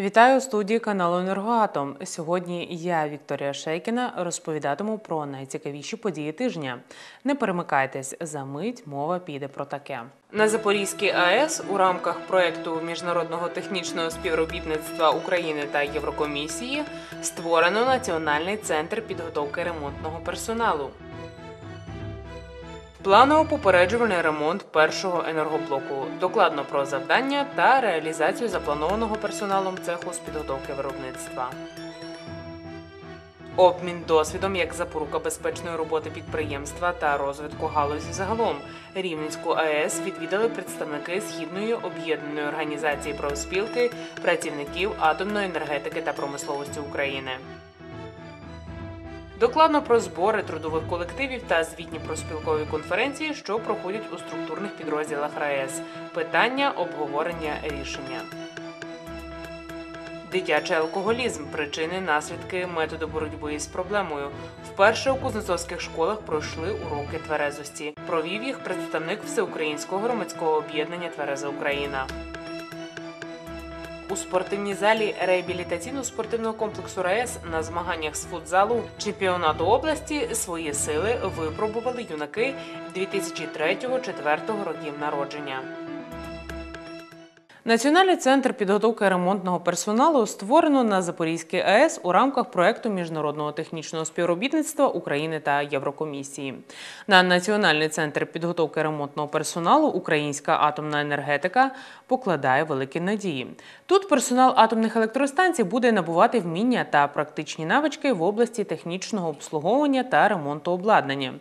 Вітаю у студії каналу Енергоатом. Сьогодні я, Вікторія Шейкіна, розповідатиму про найцікавіші події тижня. Не перемикайтесь за мить, мова піде про таке. На Запорізькій АЕС у рамках проекту міжнародного технічного співробітництва України та Єврокомісії створено Національний центр підготовки ремонтного персоналу. Планово-попереджувальний ремонт першого енергоблоку. Докладно про завдання та реалізацію запланованого персоналом цеху з підготовки виробництва. Обмін досвідом як запорука безпечної роботи підприємства та розвитку галузі загалом. Рівненську АЕС відвідали представники Східної об'єднаної організації профспілки працівників атомної енергетики та промисловості України. Докладно про збори трудових колективів та звітні проспілкові конференції, що проходять у структурних підрозділах РаЕС. Питання обговорення рішення. Дитячий алкоголізм, причини, наслідки, методи боротьби із проблемою. Вперше у кузнецовських школах пройшли уроки тверезості. Провів їх представник Всеукраїнського громадського об'єднання Твереза Україна. У спортивній залі реабілітаційно-спортивного комплексу РаЕС на змаганнях з футзалу чемпіонату області свої сили випробували юнаки 2003-2004 років народження. Національний центр підготовки ремонтного персоналу створено на Запорізькій АЕС у рамках проекту міжнародного технічного співробітництва України та Єврокомісії. На Національний центр підготовки ремонтного персоналу Українська атомна енергетика покладає великі надії. Тут персонал атомних електростанцій буде набувати вміння та практичні навички в області технічного обслуговування та ремонту обладнання.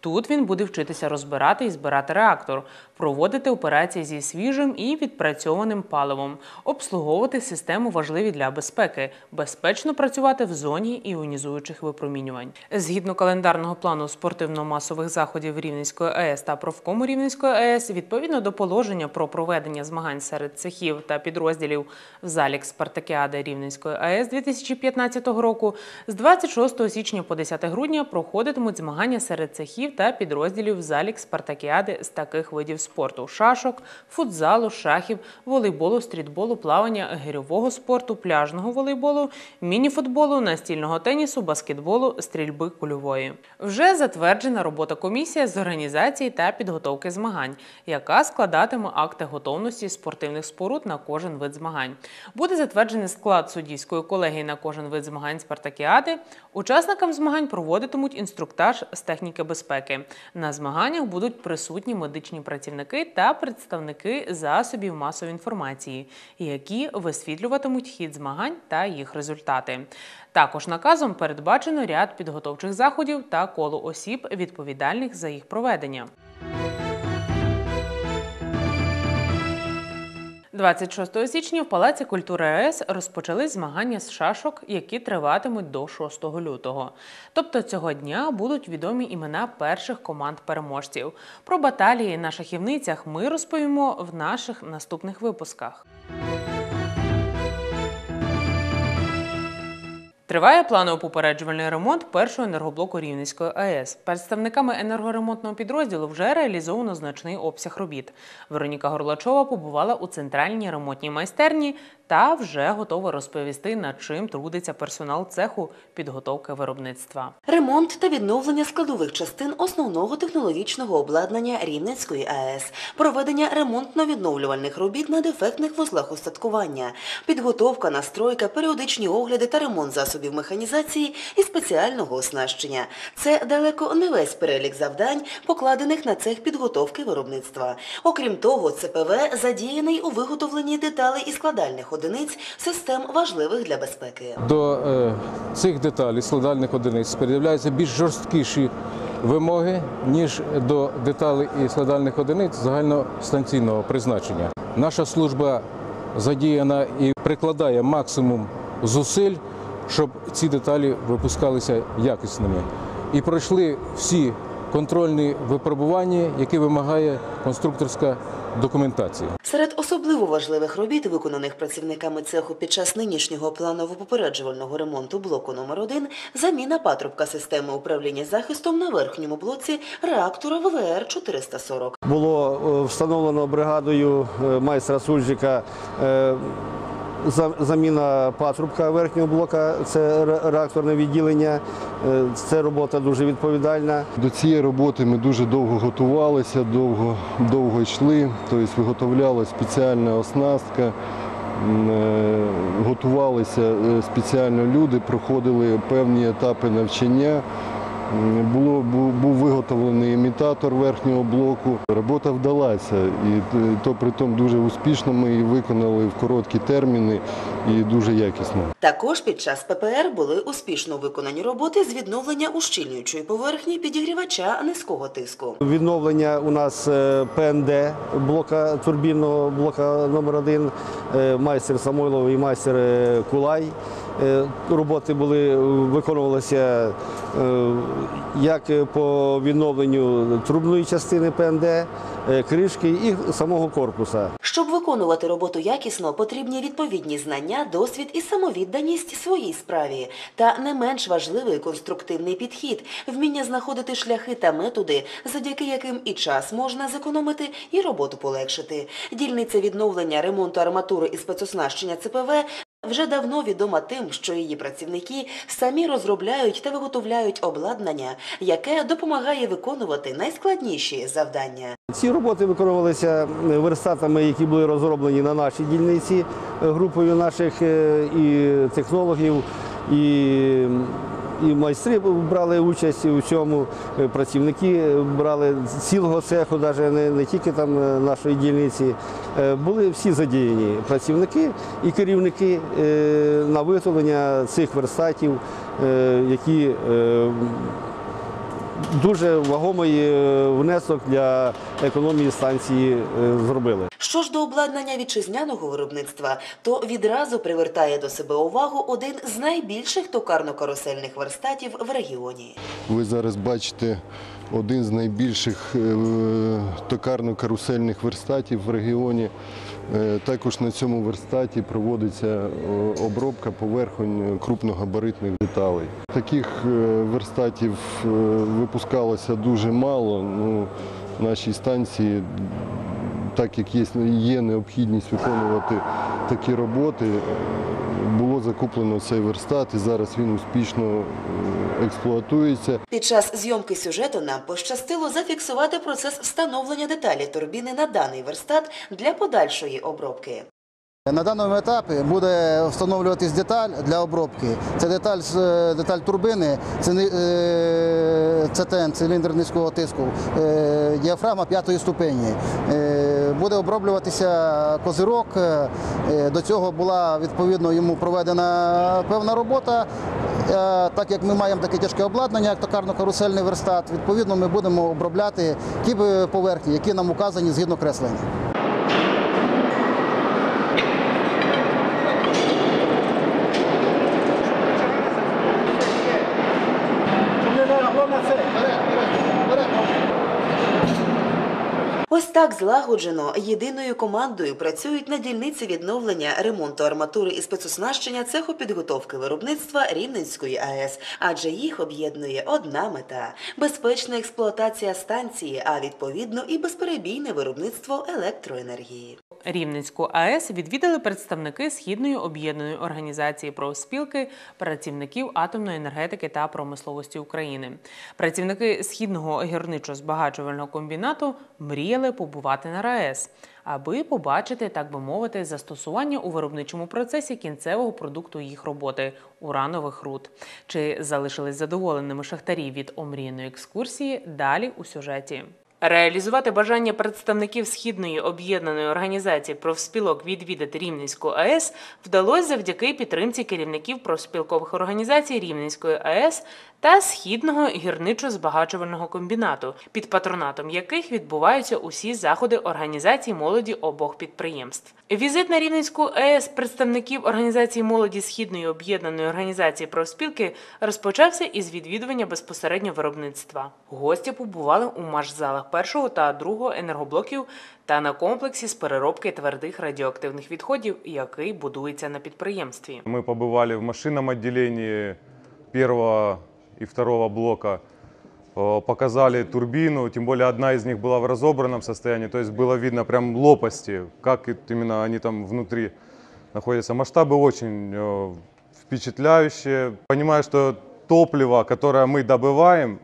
Тут він буде вчитися розбирати і збирати реактор, проводити операції зі свіжим і відпрацьованим паливом, обслуговувати систему важливі для безпеки, безпечно працювати в зоні іонізуючих випромінювань. Згідно календарного плану спортивно-масових заходів Рівненської АЕС та профкому Рівненської АЕС, відповідно до положення про проведення змагань серед цехів та підрозділів в залік Спартакіади Рівненської АЕС 2015 року, з 26 січня по 10 грудня проходитимуть змагання серед цехів та підрозділів в залік Спартакіади з таких видів спорту: шашок, футзалу, шахів, волейболу, стрітболу, плавання, гирьового спорту, пляжного волейболу, мініфутболу, настільного тенісу, баскетболу, стрільби кульової. Вже затверджена робота комісія з організації та підготовки змагань, яка складатиме акти готовності спортивних споруд на кожен вид змагань. Буде затверджений склад суддівської колегії на кожен вид змагань Спартакіади. Учасникам змагань проводитимуть інструктаж з техніки безпеки. На змаганнях будуть присутні медичні працівники та представники засобів масової інформації, які висвітлюватимуть хід змагань та їх результати. Також наказом передбачено ряд підготовчих заходів та коло осіб, відповідальних за їх проведення. 26 січня в Палаці культури АЕС розпочали змагання з шашок, які триватимуть до 6 лютого. Тобто цього дня будуть відомі імена перших команд переможців. Про баталії на шахівницях ми розповімо в наших наступних випусках. Триває планово-попереджувальний ремонт першого енергоблоку Рівненської АЕС. Представниками енергоремонтного підрозділу вже реалізовано значний обсяг робіт. Вероніка Горлачова побувала у центральній ремонтній майстерні та вже готова розповісти, над чим трудиться персонал цеху підготовки виробництва. Ремонт та відновлення складових частин основного технологічного обладнання Рівненської АЕС, проведення ремонтно-відновлювальних робіт на дефектних вузлах устаткування, підготовка, настройка, періодичні огляди та ремонт засобів механізації і спеціального оснащення. Це далеко не весь перелік завдань, покладених на цех підготовки виробництва. Окрім того, ЦПВ задіяний у виготовленні деталей і складальних одиниць систем важливих для безпеки. До е, цих деталей складальних одиниць передивляються більш жорсткіші вимоги, ніж до деталей і складальних одиниць загальностанційного призначення. Наша служба задіяна і прикладає максимум зусиль, щоб ці деталі випускалися якісними. І пройшли всі контрольні випробування, які вимагає конструкторська документація. Серед особливо важливих робіт, виконаних працівниками цеху під час нинішнього планово-попереджувального ремонту блоку номер 1 заміна патрубка системи управління захистом на верхньому блоці реактора ВВР-440. Було е, встановлено бригадою е, майстра Сульжика е, заміна патрубка верхнього блока, це реакторне відділення. Е, Це робота дуже відповідальна. До цієї роботи ми дуже довго готувалися, довго, довго йшли. Тобто виготовлялася спеціальна оснастка, е, готувалися е, спеціально люди, проходили певні етапи навчання. Було, був, був виготовлений імітатор верхнього блоку. Робота вдалася, і то при тому дуже успішно ми її виконали в короткі терміни і дуже якісно. Також під час ППР були успішно виконані роботи з відновлення ущільнюючої поверхні підігрівача низького тиску. Відновлення у нас е, ПНД блока турбінного блока номер 1 майстер Самойлов і майстер е, Кулай. Е, Роботи були виконувалися е, як по відновленню трубної частини ПНД, е, кришки і самого корпуса. Щоб виконувати роботу якісно, потрібні відповідні знання, досвід і самовідданість своїй справі. Та не менш важливий конструктивний підхід, вміння знаходити шляхи та методи, завдяки яким і час можна зекономити, і роботу полегшити. Дільниця відновлення ремонту арматури і спецоснащення ЦПВ вже давно відома тим, що її працівники самі розробляють та виготовляють обладнання, яке допомагає виконувати найскладніші завдання. Ці роботи виконувалися верстатами, які були розроблені на нашій дільниці е, групою наших е, і технологів, і, і майстри брали участь у цьому, е, працівники брали цілого цеху, навіть не, не тільки там е, нашої дільниці. Е, Були всі задіяні працівники і керівники е, на виготовлення цих верстатів, е, які е, дуже вагомий е, внесок для економії станції е, зробили. Що ж до обладнання вітчизняного виробництва, то відразу привертає до себе увагу один з найбільших токарно-карусельних верстатів в регіоні. Ви зараз бачите один з найбільших е, токарно-карусельних верстатів в регіоні. Е, Також на цьому верстаті проводиться е, обробка поверхонь крупногабаритних деталей. Таких е, верстатів випускалося дуже мало. Ну, нашій станції, так як є, є необхідність виконувати такі роботи, було закуплено цей верстат і зараз він успішно експлуатується. Під час зйомки сюжету нам пощастило зафіксувати процес встановлення деталі турбіни на даний верстат для подальшої обробки. На даному етапі буде встановлюватись деталь для обробки. Це деталь, з- е, деталь турбини, це не- е, ЦТН, циліндр низького тиску, е, діафрагма п'ятої ступені. Буде оброблюватися козирок. До цього була відповідно йому проведена певна робота. Е, Так як ми маємо таке тяжке обладнання, як токарно-карусельний верстат, відповідно ми будемо обробляти ті поверхні, які нам указані згідно креслення. Так злагоджено єдиною командою працюють на дільниці відновлення ремонту арматури і спецоснащення цеху підготовки виробництва Рівненської АЕС, адже їх об'єднує одна мета безпечна експлуатація станції, а відповідно і безперебійне виробництво електроенергії. Рівненську АЕС відвідали представники Східної об'єднаної організації профспілки працівників атомної енергетики та промисловості України. Працівники східного гірничо-збагачувального комбінату мріяли побувати на РаЕС, аби побачити, так би мовити, застосування у виробничому процесі кінцевого продукту їх роботи уранових руд. Чи залишились задоволеними шахтарі від омріяної екскурсії? Далі у сюжеті. Реалізувати бажання представників Східної об'єднаної організації профспілок відвідати Рівненську АЕС вдалося завдяки підтримці керівників профспілкових організацій Рівненської АЕС та Східного гірничо-збагачувального комбінату, під патронатом яких відбуваються усі заходи організації молоді обох підприємств. Візит на Рівненську АЕС представників організації молоді Східної об'єднаної організації профспілки розпочався із відвідування безпосередньо виробництва. Гості побували у машзалах першого та другого енергоблоків та на комплексі з переробки твердих радіоактивних відходів, який будується на підприємстві. Мы побывали в машинном отделении первого и второго блока, Э, показали турбину, тем более одна из них была в разобранном состоянии, то есть было видно прям лопасти, как именно они там внутри находится. Масштабы очень э, впечатляющие. Понимаю, что топливо, которое мы добываем,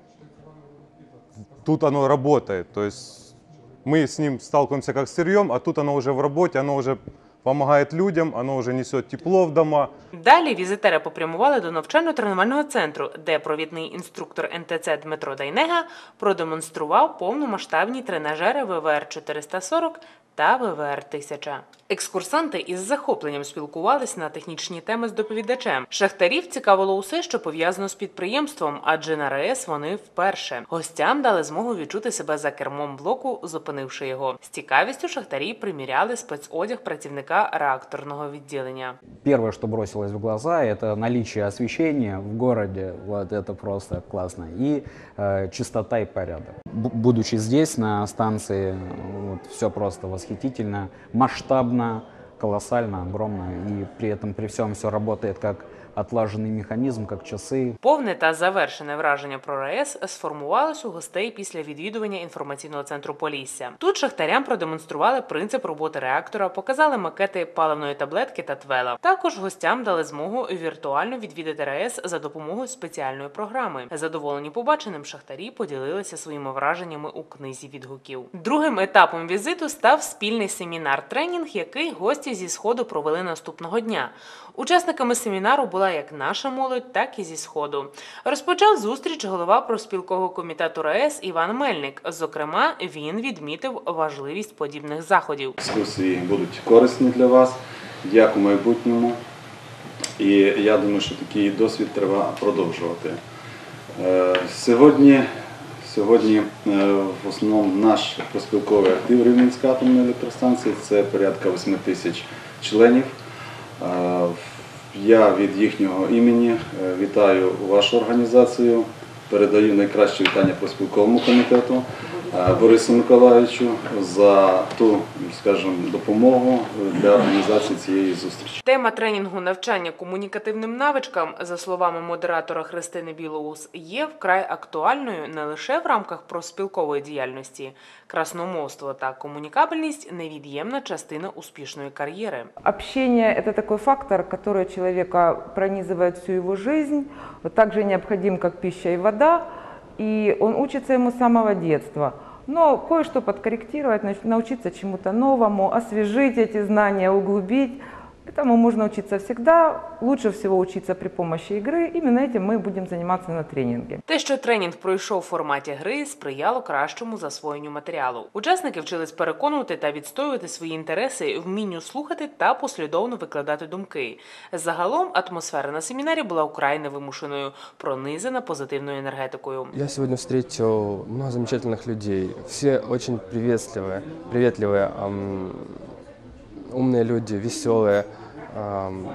тут оно работает. То есть мы с ним сталкиваемся как с сырьем, а тут оно уже в работе, оно уже помогает людям, оно уже несет тепло в дома. Далі візитери попрямували до навчально-тренувального центру, де провідний інструктор НТЦ Дмитро Дайнега продемонстрував повномасштабні тренажери ВВР 440 та ВВР 1000. Екскурсанти із захопленням спілкувались на технічні теми з доповідачем. Шахтарів цікавило усе, що пов'язано з підприємством, адже на РАЕС вони вперше. Гостям дали змогу відчути себе за кермом блоку, зупинивши його. З цікавістю шахтарі приміряли спецодяг працівника реакторного відділення. Первое, что бросилось в глаза, это наличие освещения в городе. Вот это просто классно. И э, чистота и порядок. Бу- будучи здесь, на станции, вот, все просто восхитительно, масштабно, колоссально, огромно. И при этом, при всем, все работает как отлаженный механизм, как часы. Повне та завершене враження про РаЕС сформувалось у гостей після відвідування інформаційного центру Полісся. Тут шахтарям продемонстрували принцип роботи реактора, показали макети паливної таблетки та твела. Також гостям дали змогу віртуально відвідати РаЕС за допомогою спеціальної програми. Задоволені побаченим шахтарі поділилися своїми враженнями у книзі відгуків. Другим етапом візиту став спільний семінар-тренінг, який гості зі сходу провели наступного дня. Учасниками семінару була як наша молодь, так і зі сходу. Розпочав зустріч голова профспілкового комітету РаЕС Іван Мельник. Зокрема, він відмітив важливість подібних заходів. Дискусії будуть корисні для вас, як у майбутньому. І я думаю, що такий досвід треба продовжувати. Е, Сьогодні, сьогодні е, в основному наш проспілковий актив Рівненської атомної електростанції це порядка 8 тисяч членів. Е, Я від їхнього імені е, вітаю вашу організацію, передаю найкращі вітання проспілковому комітету. е, Борису Миколаївичу за ту, скажімо, допомогу для організації цієї зустрічі. Тема тренінгу навчання комунікативним навичкам, за словами модератора Христини Білоус, є вкрай актуальною не лише в рамках профспілкової діяльності. Красномовство та комунікабельність невід'ємна частина успішної кар'єри. Общение – это такой фактор, который человека пронизывает всю его жизнь, вот так же необходим, как пища и вода, и он учится ему с самого детства. Но кое-что подкорректировать, научиться чему-то новому, освежить эти знания, углубить. Этому можно учиться всегда. Лучше всего учиться при помощи игры. Именно этим мы будем заниматься на тренинге. Те, що тренінг пройшов в форматі гри, сприяло кращому засвоєнню матеріалу. Учасники вчились переконувати та відстоювати свої інтереси, вмінню слухати та послідовно викладати думки. Загалом атмосфера на семінарі була вкрай невимушеною, пронизана позитивною енергетикою. Я сегодня встретил много замечательных людей. Все очень приветливые, приветливые, ам, умные люди, веселые. ам,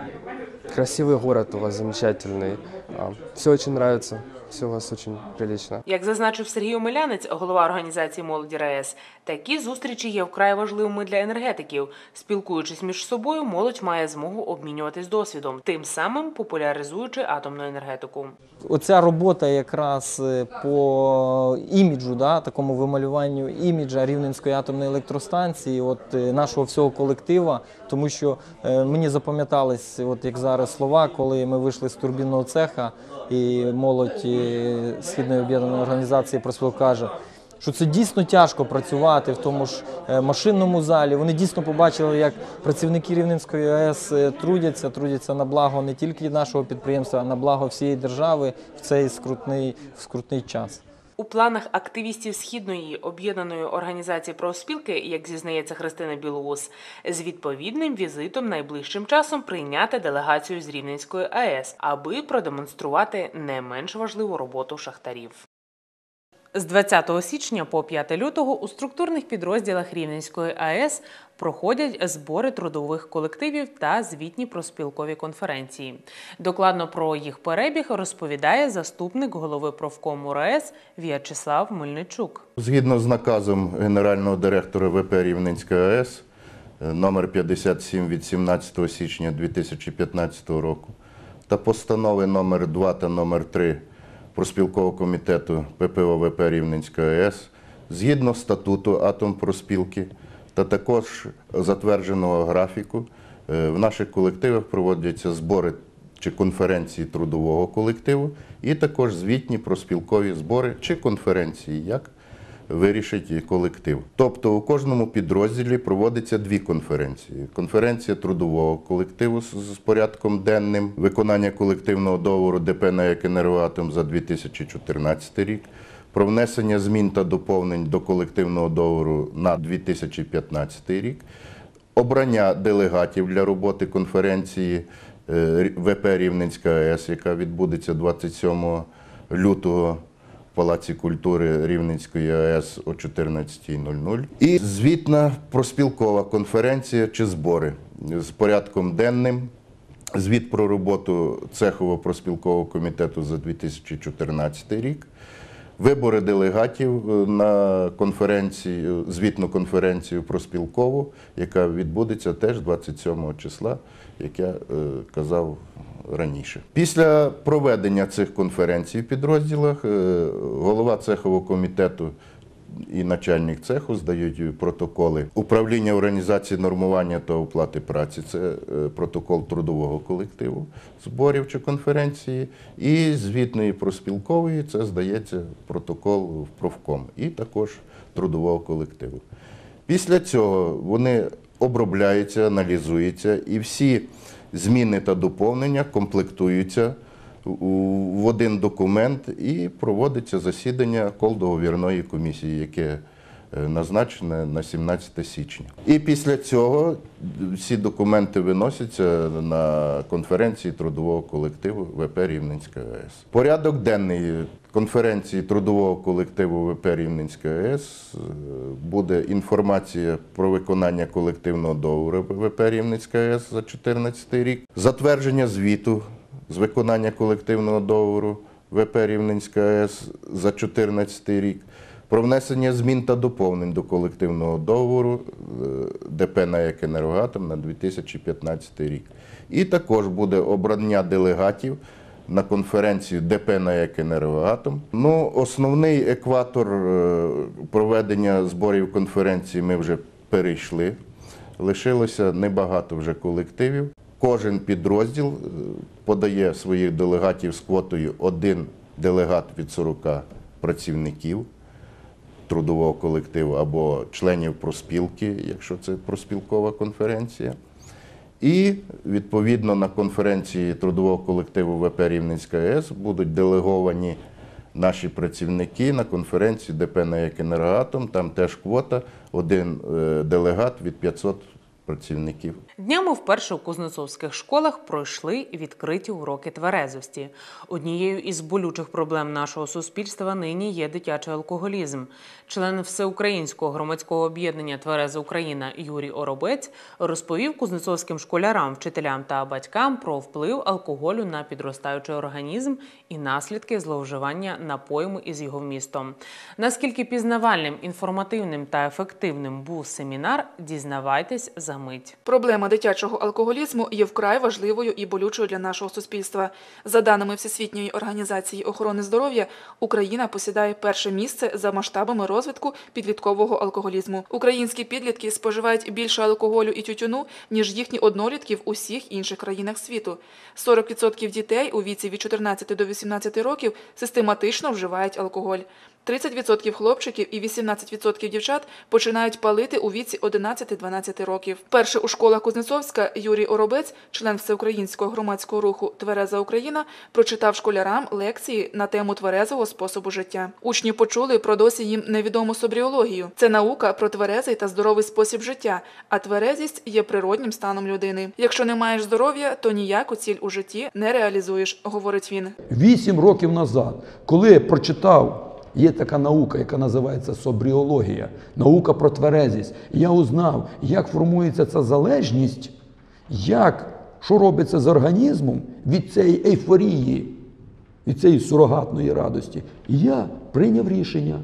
красивый город у вас замечательный. все очень нравится, все у вас очень прилично. Як зазначив Сергій Омелянець, голова організації молоді РаЕС, такі зустрічі є вкрай важливими для енергетиків. Спілкуючись між собою, молодь має змогу обмінюватись досвідом, тим самим популяризуючи атомну енергетику. Оця робота якраз е, по іміджу, да, такому вималюванню іміджа Рівненської атомної електростанції, от е, нашого всього колектива, тому що е, мені запам'ятались, от як зараз слова, коли ми вийшли з турбінного цеха, і молодь Східної об'єднаної організації проспіл каже. Що це дійсно тяжко працювати в тому ж е, машинному залі. Вони дійсно побачили, як працівники Рівненської АЕС е, трудяться, трудяться на благо не тільки нашого підприємства, а на благо всієї держави в цей скрутний, в скрутний час. У планах активістів східної об'єднаної організації профспілки, як зізнається Христина Білоус, з відповідним візитом найближчим часом прийняти делегацію з Рівненської АЕС, аби продемонструвати не менш важливу роботу шахтарів. З 20 січня по 5 лютого у структурних підрозділах Рівненської АЕС проходять збори трудових колективів та звітні проспілкові конференції. Докладно про їх перебіг розповідає заступник голови профкому РаЕС В'ячеслав Мельничук. Згідно з наказом генерального директора ВП Рівненської АЕС е, номер 57 від 17 січня 2015 року та постанови номер 2 та номер 3 Проспілкового комітету ППОВП Рівненської АЕС згідно статуту Атомпроспілки та також затвердженого графіку Е, В наших колективах проводяться збори чи конференції трудового колективу, і також звітні проспілкові збори чи конференції, як вирішить колектив. Тобто у кожному підрозділі проводиться дві конференції: конференція трудового колективу з порядком денним, виконання колективного договору ДП «НАЕК «Енергоатом» за 2014 рік. Про внесення змін та доповнень до колективного договору на 2015 рік, обрання делегатів для роботи конференції е, ВП Рівненська АЕС, яка відбудеться 27 лютого Палаці культури Рівненської АЕС о 14.00. І звітна проспілкова конференція чи збори з порядком денним. Звіт про роботу цехового проспілкового комітету за 2014 рік. Вибори делегатів е, на конференцію, звітну конференцію проспілкову, яка відбудеться теж 27 числа, як я е, казав раніше. Після проведення цих конференцій в підрозділах е, голова цехового комітету і начальник цеху здають протоколи управління організації нормування та оплати праці. Це е, протокол трудового колективу, зборів чи конференції, і звітної проспілкової це здається протокол в профком, і також трудового колективу. Після цього вони обробляються, аналізуються, і всі зміни та доповнення комплектуються в один документ і проводиться засідання колдоговірної комісії, яке назначене на 17 січня. І після цього всі документи виносяться на конференції трудового колективу ВП Рівненська АЕС. Порядок денний конференції трудового колективу ВП Рівненська АЕС е, буде інформація про виконання колективного договору ВП Рівненська АЕС за 2014 рік, затвердження звіту з виконання колективного договору ВП Рівненська АЕС за 2014 рік, про внесення змін та доповнень до колективного договору е, ДП «НАЕК «Енергоатом» на 2015 рік. І також буде обрання делегатів на конференцію ДП «НАЕК «Енергоатом». Ну, основний екватор е, проведення зборів конференції ми вже перейшли. Лишилося небагато вже колективів. Кожен підрозділ е, подає своїх делегатів з квотою один делегат від 40 працівників трудового колективу або членів проспілки, якщо це проспілкова конференція. І відповідно на конференції трудового колективу ВП Рівненська АЕС будуть делеговані наші працівники на конференції ДП «НАЕК «Енергоатом». Там теж квота, один е, делегат від 500 працівників. Днями вперше у кузнецовських школах пройшли відкриті уроки тверезості. Однією із болючих проблем нашого суспільства нині є дитячий алкоголізм. Член всеукраїнського громадського об'єднання Твереза Україна Юрій Оробець розповів кузнецовським школярам, вчителям та батькам про вплив алкоголю на підростаючий організм і наслідки зловживання напоями із його вмістом. Наскільки пізнавальним, інформативним та ефективним був семінар, дізнавайтесь за мить. Проблема дитячого алкоголізму є вкрай важливою і болючою для нашого суспільства. За даними Всесвітньої організації охорони здоров'я, Україна посідає перше місце за масштабами розвитку підліткового алкоголізму. Українські підлітки споживають більше алкоголю і тютюну, ніж їхні однолітки в усіх інших країнах світу. 40% дітей у віці від 14 до 18 років систематично вживають алкоголь. 30% хлопчиків і 18% дівчат починають палити у віці 11-12 років. Перше у школах Кузнецовська Юрій Оробець, член всеукраїнського громадського руху Твереза Україна, прочитав школярам лекції на тему тверезого способу життя. Учні почули про досі їм невідому собріологію. Це наука про тверезий та здоровий спосіб життя, а тверезість є природнім станом людини. Якщо не маєш здоров'я, то ніяку ціль у житті не реалізуєш, говорить він. Вісім років назад, коли прочитав, є така наука, яка називається собріологія, наука про тверезість, я узнав, як формується ця залежність, як, що робиться з організмом від цієї ейфорії, від цієї сурогатної радості. І я прийняв рішення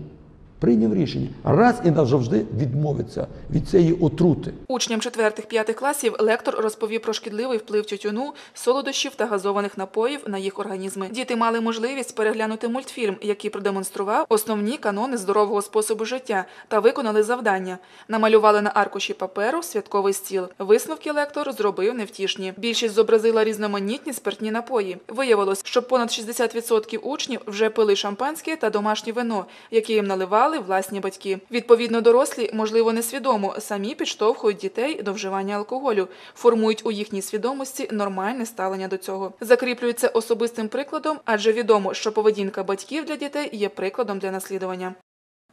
прийняв рішення раз і назавжди відмовитися від цієї отрути. Учням 4-5 класів лектор розповів про шкідливий вплив тютюну, солодощів та газованих напоїв на їх організми. Діти мали можливість переглянути мультфільм, який продемонстрував основні канони здорового способу життя та виконали завдання. Намалювали на аркуші паперу святковий стіл. Висновки лектор зробив невтішні. Більшість зобразила різноманітні спиртні напої. Виявилось, що понад 60% учнів вже пили шампанське та домашнє вино, яке їм наливали власні батьки. Відповідно, дорослі, можливо, несвідомо самі підштовхують дітей до вживання алкоголю, формують у їхній свідомості нормальне ставлення до цього. Закріплюються особистим прикладом, адже відомо, що поведінка батьків для дітей є прикладом для наслідування.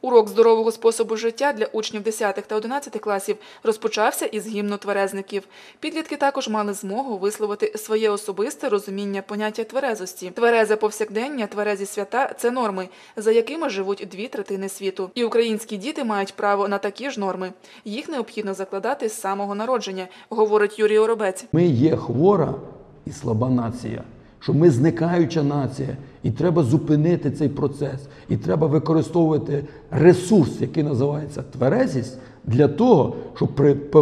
Урок здорового способу життя для учнів 10 та 11 класів розпочався із гімну тверезників. Підлітки також мали змогу висловити своє особисте розуміння поняття тверезості. Тверезе повсякдення, тверезі свята це норми, за якими живуть дві третини світу. І українські діти мають право на такі ж норми. Їх необхідно закладати з самого народження, говорить Юрій Оробець. Ми є хвора і слаба нація, що ми зникаюча нація, і треба зупинити цей процес, і треба використовувати ресурс, який називається тверезість, для того, щоб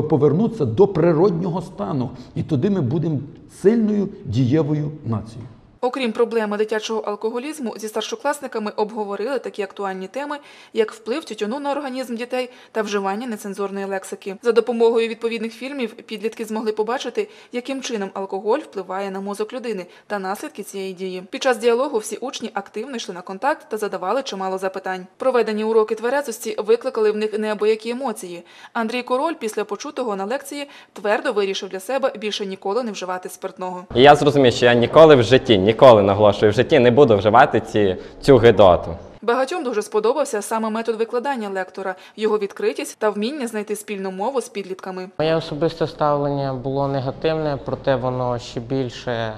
повернутися до природнього стану. І тоді ми будемо сильною дієвою нацією. Окрім проблеми дитячого алкоголізму, зі старшокласниками обговорили такі актуальні теми, як вплив тютюну на організм дітей та вживання нецензурної лексики. За допомогою відповідних фільмів підлітки змогли побачити, яким чином алкоголь впливає на мозок людини та наслідки цієї дії. Під час діалогу всі учні активно йшли на контакт та задавали чимало запитань. Проведені уроки тверезості викликали в них неабиякі емоції. Андрій Король після почутого на лекції твердо вирішив для себе більше ніколи не вживати спиртного. Я зрозумів, що я ніколи в житті, ніколи наголошую, в житті не буду вживати ці, цю гидоту. Багатьом дуже сподобався саме метод викладання лектора, його відкритість та вміння знайти спільну мову з підлітками. Моє особисте ставлення було негативне, проте воно ще більше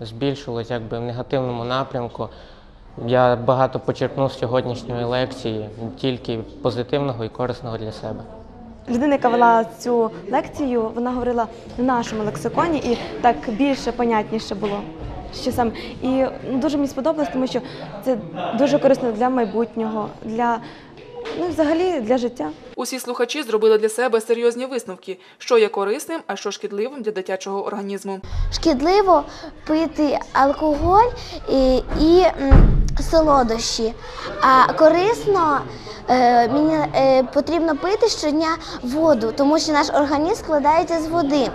збільшилось якби в негативному напрямку. Я багато почерпнув з сьогоднішньої лекції, тільки позитивного і корисного для себе. Людина, яка вела цю лекцію, вона говорила в нашому лексиконі і так більше понятніше було. Що сам і ну, дуже мені сподобалось, тому що це дуже корисно для майбутнього, для ну взагалі для життя. Усі слухачі зробили для себе серйозні висновки, що є корисним, а що шкідливим для дитячого організму. Шкідливо пити алкоголь і, і солодощі. А корисно е, мені е, потрібно пити щодня воду, тому що наш організм складається з води.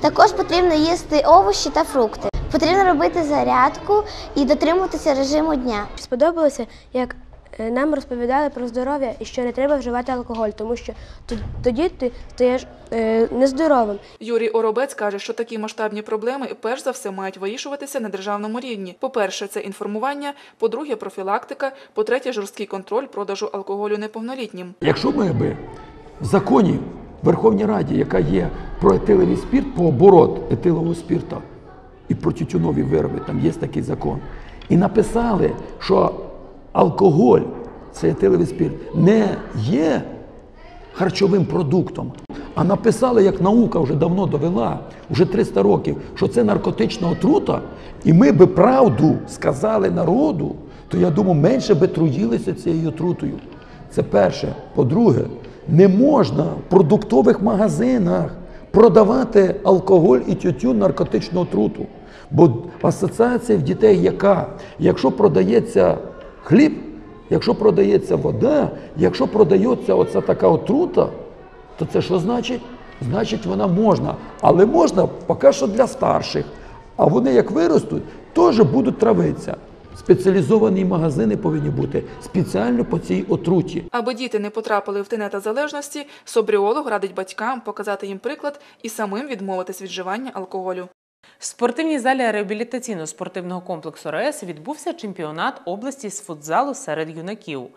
Також потрібно їсти овочі та фрукти. Потрібно робити зарядку і дотримуватися режиму дня. Сподобалося, як нам розповідали про здоров'я і що не треба вживати алкоголь, тому що тоді ти стаєш е, нездоровим. Юрій Оробець каже, що такі масштабні проблеми перш за все мають вирішуватися на державному рівні. По-перше, це інформування, по-друге, профілактика, по-третє, жорсткий контроль продажу алкоголю неповнолітнім. Якщо ми би в законі в Верховній Раді, яка є про етиловий спірт, по оборот етилового спірта і про тютюнові вироби, там є такий закон, і написали, що алкоголь, це етиловий спірт, не є харчовим продуктом, а написали, як наука вже давно довела, вже 300 років, що це наркотична отрута, і ми би правду сказали народу, то я думаю, менше би труїлися цією отрутою. Це перше. По-друге, не можна в продуктових магазинах продавати алкоголь і тютюн наркотичну отруту. Бо асоціація в дітей яка? Якщо продається хліб, якщо продається вода, якщо продається оця така отрута, то це що значить? Значить, вона можна. Але можна поки що для старших. А вони як виростуть, теж будуть травитися. Спеціалізовані магазини повинні бути спеціально по цій отруті. Аби діти не потрапили в тенета залежності, собріолог радить батькам показати їм приклад і самим відмовитись від вживання алкоголю. В спортивній залі реабілітаційно-спортивного комплексу РАЕС відбувся чемпіонат області з футзалу серед юнаків.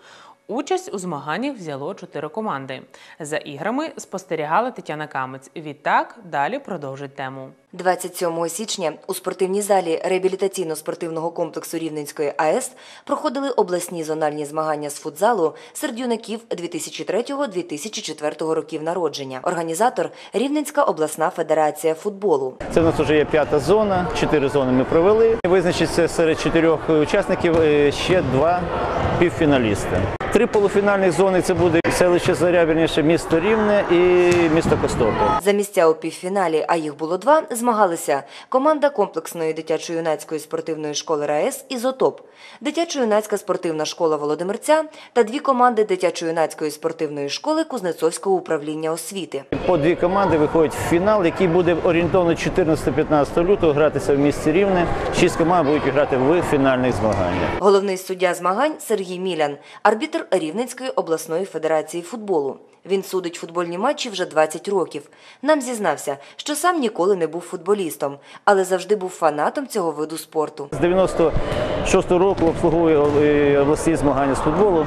Участь у змаганнях взяло чотири команди. За іграми спостерігала Тетяна Камець. Відтак далі продовжить тему. 27 січня у спортивній залі реабілітаційно-спортивного комплексу Рівненської АЕС проходили обласні зональні змагання з футзалу серед юнаків 2003-2004 років народження. Організатор Рівненська обласна федерація футболу. Це в нас вже є п'ята зона, чотири зони ми провели. Визначиться серед чотирьох учасників е, ще два півфіналісти. Три полуфінальні зони це буде селище Заря, вірніше, місто Рівне і місто Костопіль. За місця у півфіналі, а їх було два, змагалися команда комплексної дитячо-юнацької спортивної школи РаЕС «Ізотоп», дитячо-юнацька спортивна школа Володимирця та дві команди дитячо-юнацької спортивної школи Кузнецовського управління освіти. По дві команди виходять в фінал, який буде орієнтовно 14-15 лютого гратися в місті Рівне. Шість команд будуть грати в фінальних змаганнях. Головний суддя змагань Сергій Мілян, арбітр Рівненської обласної федерації футболу. Він судить футбольні матчі вже 20 років. Нам зізнався, що сам ніколи не був футболістом, але завжди був фанатом цього виду спорту. З 96-го року обслуговує е, обласні змагання з футболу.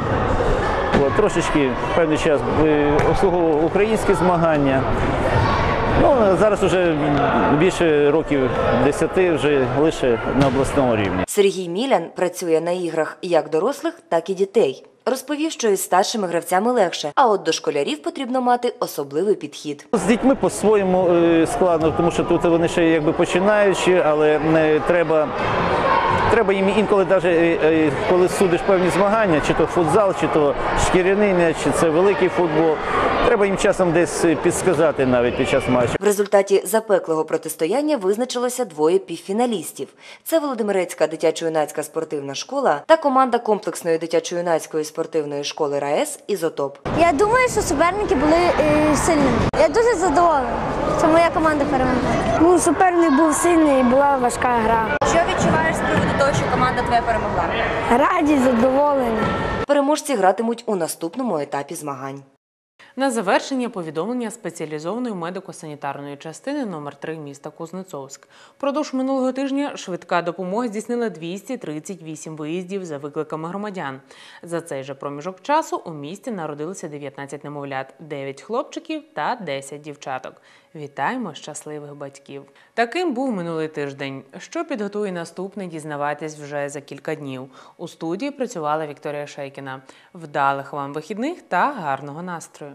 От, трошечки певний час е, обслуговував українські змагання. Ну, зараз вже більше років 10 вже лише на обласному рівні. Сергій Мілян працює на іграх як дорослих, так і дітей. Розповів, що із старшими гравцями легше, а от до школярів потрібно мати особливий підхід. З дітьми по-своєму е, складно, тому що тут вони ще якби починаючі, але не треба. Треба їм інколи, навіть коли судиш певні змагання, чи то футзал, чи то шкіряний м'яч, чи це великий футбол. Треба їм часом десь підсказати навіть під час матчу. В результаті запеклого протистояння визначилося двоє півфіналістів. Це Володимирецька дитячо-юнацька спортивна школа та команда комплексної дитячо-юнацької спортивної школи РаЕС «Ізотоп». Я думаю, що суперники були е, сильними. Я дуже задоволена, що моя команда перемогла. Ну, суперник був сильний і була важка гра. Що відчуваєш з приводу того, що команда твоя перемогла? Радість, задоволення. Переможці гратимуть у наступному етапі змагань. На завершення повідомлення спеціалізованої медико-санітарної частини номер 3 міста Кузнецовськ. Продовж минулого тижня швидка допомога здійснила 238 виїздів за викликами громадян. За цей же проміжок часу у місті народилися 19 немовлят, 9 хлопчиків та 10 дівчаток. Вітаємо щасливих батьків! Таким був минулий тиждень. Що підготує наступний, дізнавайтесь вже за кілька днів. У студії працювала Вікторія Шейкіна. Вдалих вам вихідних та гарного настрою!